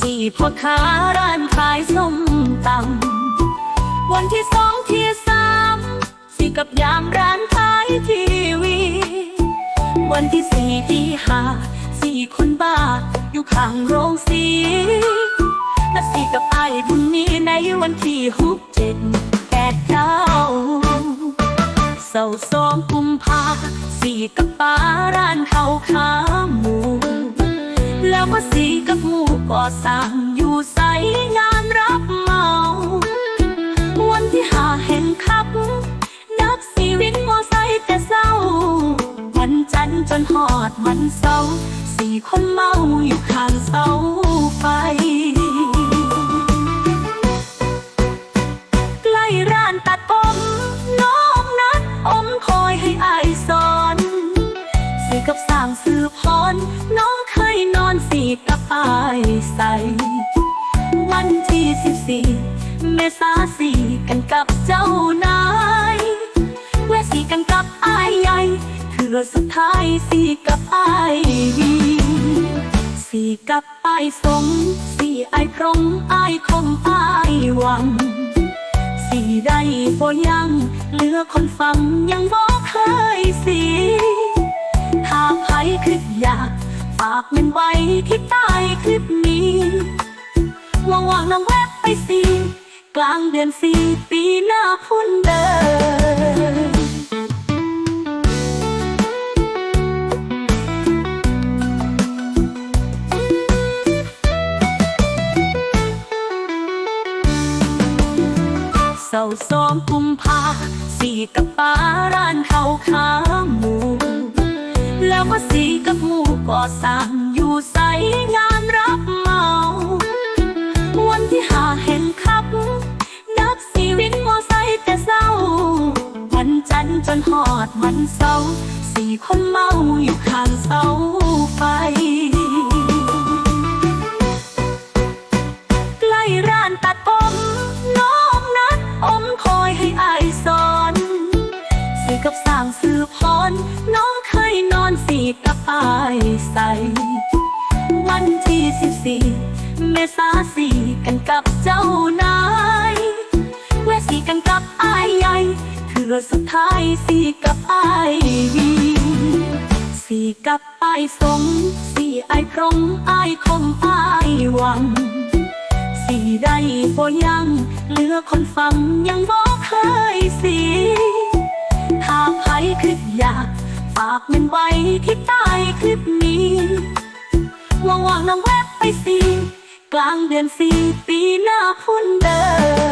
สี่พ่อค้าร้านขายส้มตำวันที่สองที่สามสี่กับยามร้านขายทีวี วันที่สี่ที่ห้าสี่คนบ้า อยู่ข้างโรงสีและสี่กับไอ้บุญนี้ในวันที่หกเจ็ดแปดเก้าเสาสองกุมภาสี่กับป้าร้านเขาขาหมูแล้วก็สี่ บ่อสร้างอยู่ใสงานรับเมา วันที่หาเห็นขับ นับสีวินมอไซค์แต่เศร้า วันจันทร์จนหอดวันเสาร์สี่คนเมาอยู่ข้างเสาไฟ สิบสี่เมษาสีกันกับเจ้านายแวสีกันกับอายใหญ่เถือสุดท้ายสีกับอายวีสีกับอายสงสีอายพรหมอายคมอายหวังสีได้บ่ยังเหลือคนฟังยังบ่เคยสีถ้าใครคิดอยากฝากมันไว้ที่ใต้คลิปนี้ว่างๆน้องแวะ ไปสีกลางเดือนสี่ปีหน้าพุ่นเดินเสาสองกุมภาสี่กับป้าร้านเขาขาหมูแล้วก็สี่กับหมูก่อสร้างอยู่ใสงานรับ เสาสี่คนเมาอยู่ข้างเสาไฟ ใกล้ร้านตัดผมน้องนัดอมคอยให้อายสอนสีกับสร้างสือพรน้องเคยนอนสีกับอายใส วันที่สิบสี่เมษาสี่กันกับเจ้านา เถือสุดท้ายสีกับไอวีสีกับไอสงสีไอพรหมอคมอหวัง สีได้บ่ยังเหลือคนฟังยังบ่เคยสีถ้าใครคิดอยากฝากมันไว้ที่ใต้คลิปนี้ว่างๆน้องแวะไปสีกลางเดือนสี่ปีหน้าพุ่นเดิน